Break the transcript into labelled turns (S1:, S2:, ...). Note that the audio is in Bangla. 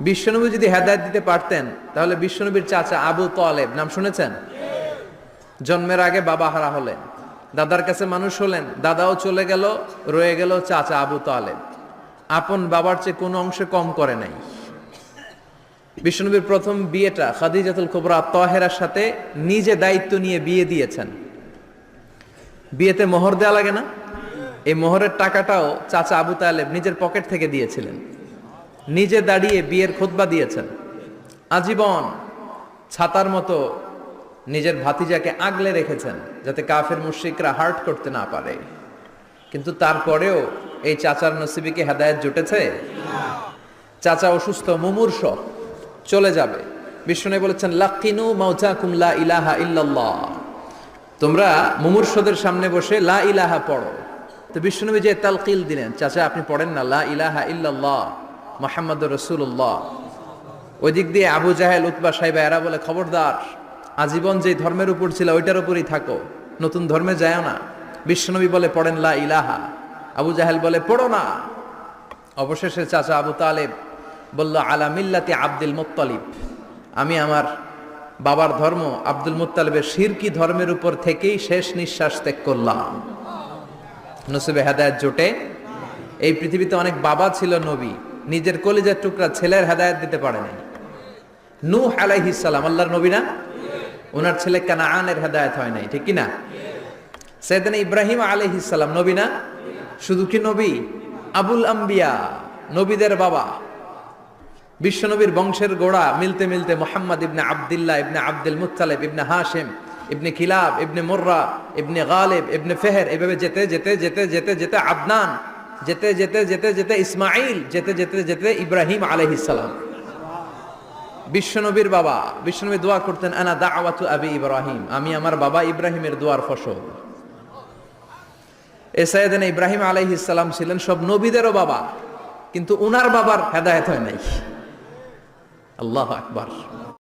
S1: বিশ্বনবী যদি হেদায়ত দিতে পারতেন, তাহলে বিশ্বনবীর চাচা আবু তালেব, নাম শুনেছেন? জন্মের আগে বাবা হারা হলেন, দাদার কাছে মানুষ হলেন, দাদাও চলে গেল, রয়ে গেল চাচা আবু তালেব। আপন বাবার চেয়ে কোনো অংশে কম করে নাই। বিষ্ণুনবীর প্রথম বিয়েটা খাদিজাতুল কুবরা তহেরার সাথে নিজে দায়িত্ব নিয়ে বিয়ে দিয়েছেন। বিয়েতে মোহর দেওয়া লাগে না? এই মোহরের টাকাটাও চাচা আবু তালেব নিজের পকেট থেকে দিয়েছিলেন। নিজে দাঁড়িয়ে বিয়ের খোদবা দিয়েছেন। আজীবন ছাতার মতো নিজের ভাতিজাকে আগলে রেখেছেন, যাতে কাফের মুশ্রিকরা হার্ট করতে না পারে। কিন্তু তারপরেও এই চাচার নসিবিকে হেদায়ত জুটেছে? চাচা অসুস্থ, মুমূর্ষ, চলে যাবে। বিষ্ণু বলেছেন, লাকিনু মাউতাকুম কুমলা ইলাহা ইল্লাল্লাহ। তোমরা মুমূর্ষদের সামনে বসে লা ইলাহা পড়ো। তো বিষ্ণুনবী যে তালকিল দিলেন, চাচা, আপনি পড়েন না, লা ইলাহা ইল্লাল্লাহ। মোহাম্মদ রসুল্লাহ ওই দিক দিয়ে আবু জাহেল, উতবা সাহেবা এরা বলে, খবরদার, আজীবন যে ধর্মের উপর ছিল, ওইটার উপরই থাকো। নতুন ধর্মে যায় না। বিশ্বনবী বলে, পড়েন লা ইলাহা। আবু জাহেল বলে, পড়ো না। অবশেষে চাচা আবু তালেব বলল, আলা মিল্লাতে আব্দুল মুত্তালিব। আমি আমার বাবার ধর্ম আব্দুল মুত্তালিবের শিরকি ধর্মের উপর থেকেই শেষ নিঃশ্বাস ত্যাগ করলাম। নসিবে হেদায়ত জোটে। এই পৃথিবীতে অনেক বাবা ছিল নবী। নিজের কলিজার টুকরা ছেলের হেদায়ত দিতে পারে নাই। নূহ আলাইহিস সালাম, আল্লাহর নবী না? ওনার ছেলে কানাআনের হেদায়ত হয় নাই, ঠিক কি না? সেদিন ইব্রাহিম আলাইহিস সালাম নবী না? শুধু কি নবী? আবুল আম্বিয়া, নবীদের বাবা। বিশ্বনবীর বংশের গোড়া মিলতে মিলতে Muhammad ibn Abdullah, ibn Abdul Muttalib, ibn Hashim, ibn Kilab ibn Murrah, ibn Ghalib, ibn Fihr, এভাবে যেতে যেতে যেতে যেতে যেতে আদনান যেতে যেতে যেতে যেতে ইসমাইল যেতে যেতে যেতে ইব্রাহিম আলহিসাল্লাম বিশ্বনবীর বাবা, বিশ্বনবী দোয়া করতেন, আনা দা দাওয়াতু আবি ইব্রাহিম আমি আমার বাবা ইব্রাহিমের দোয়ার ফসল। এ সাইয়েদেন ইব্রাহিম আলাইহিসসালাম ছিলেন সব নবীদেরও বাবা, কিন্তু উনার বাবার হেদায়েত হয় নাই। আল্লাহ আকবার।